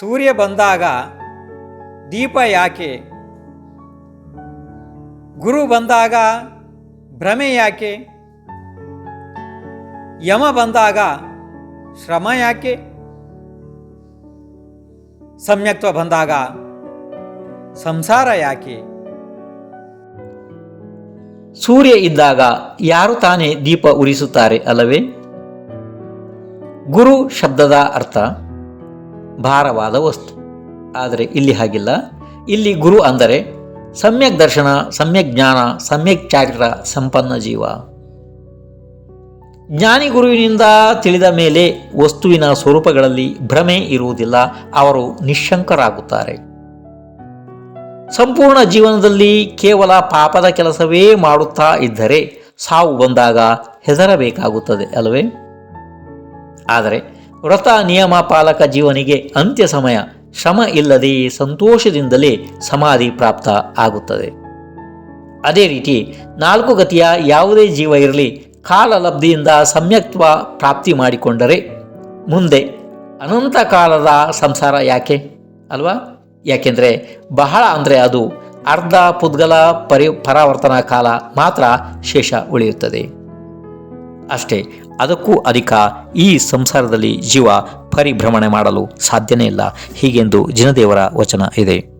ಸೂರ್ಯ ಬಂದಾಗ ದೀಪ ಯಾಕೆ? ಗುರು ಬಂದಾಗ ಭ್ರಮೆ ಯಾಕೆ? ಯಮ ಬಂದಾಗ ಶ್ರಮ ಯಾಕೆ? ಸಮ್ಯಕ್ತ್ವ ಬಂದಾಗ ಸಂಸಾರ ಯಾಕೆ? ಸೂರ್ಯ ಇದ್ದಾಗ ಯಾರು ತಾನೇ ದೀಪ ಉರಿಸುತ್ತಾರೆ ಅಲ್ಲವೇ? ಗುರು ಶಬ್ದದ ಅರ್ಥ. ಭಾರವಾದ ವಸ್ತು. ಆದರೆ ಇಲ್ಲಿ ಹಾಗಿಲ್ಲ. ಇಲ್ಲಿ ಗುರು ಅಂದರೆ ಸಮ್ಯಕ್ ದರ್ಶನ, ಸಮ್ಯಕ್ ಜ್ಞಾನ, ಸಮ್ಯಕ್ ಚಾರಿತ್ರ ಸಂಪನ್ನ ಜೀವ. ಜ್ಞಾನಿ ಗುರುವಿನಿಂದ ತಿಳಿದ ಮೇಲೆ ವಸ್ತುವಿನ ಸ್ವರೂಪಗಳಲ್ಲಿ ಭ್ರಮೆ ಇರುವುದಿಲ್ಲ. ಅವರು ನಿಶಂಕರಾಗುತ್ತಾರೆ. ಸಂಪೂರ್ಣ ಜೀವನದಲ್ಲಿ ಕೇವಲ ಪಾಪದ ಕೆಲಸವೇ ಮಾಡುತ್ತಾ ಇದ್ದರೆ ಸಾವು ಬಂದಾಗ ಹೆದರಬೇಕಾಗುತ್ತದೆ ಅಲ್ಲವೇ ಆದರೆ ವ್ರತ ನಿಯಮ ಪಾಲಕ ಜೀವನಿಗೆ ಅಂತ್ಯ ಸಮಯ. ಶ್ರಮ ಇಲ್ಲದೆ ಸಂತೋಷದಿಂದಲೇ ಸಮಾಧಿ ಪ್ರಾಪ್ತ ಆಗುತ್ತದೆ. ಅದೇ ರೀತಿ ನಾಲ್ಕು ಗತಿಯ ಯಾವುದೇ ಜೀವ ಇರಲಿ ಕಾಲಲಬ್ಧಿಯಿಂದ ಸಮ್ಯಕ್ತ್ವ ಪ್ರಾಪ್ತಿ ಮಾಡಿಕೊಂಡರೆ ಮುಂದೆ ಅನಂತ ಕಾಲದ ಸಂಸಾರ ಯಾಕೆ? ಅಲ್ವಾ? ಯಾಕೆಂದರೆ ಬಹಳ ಅಂದರೆ ಅದು ಅರ್ಧ ಪುದ್ಗಲ ಪರಿ ಪರಾವರ್ತನಾ ಕಾಲ ಮಾತ್ರ ಶೇಷ ಉಳಿಯುತ್ತದೆ. ಅಷ್ಟೇ ಅದಕ್ಕೂ ಅಧಿಕ ಈ ಸಂಸಾರದಲ್ಲಿ ಜೀವ ಪರಿಭ್ರಮಣೆ ಮಾಡಲು ಸಾಧ್ಯನೇ ಇಲ್ಲ. ಹೀಗೆಂದು ಜಿನದೇವರ ವಚನ ಇದೆ.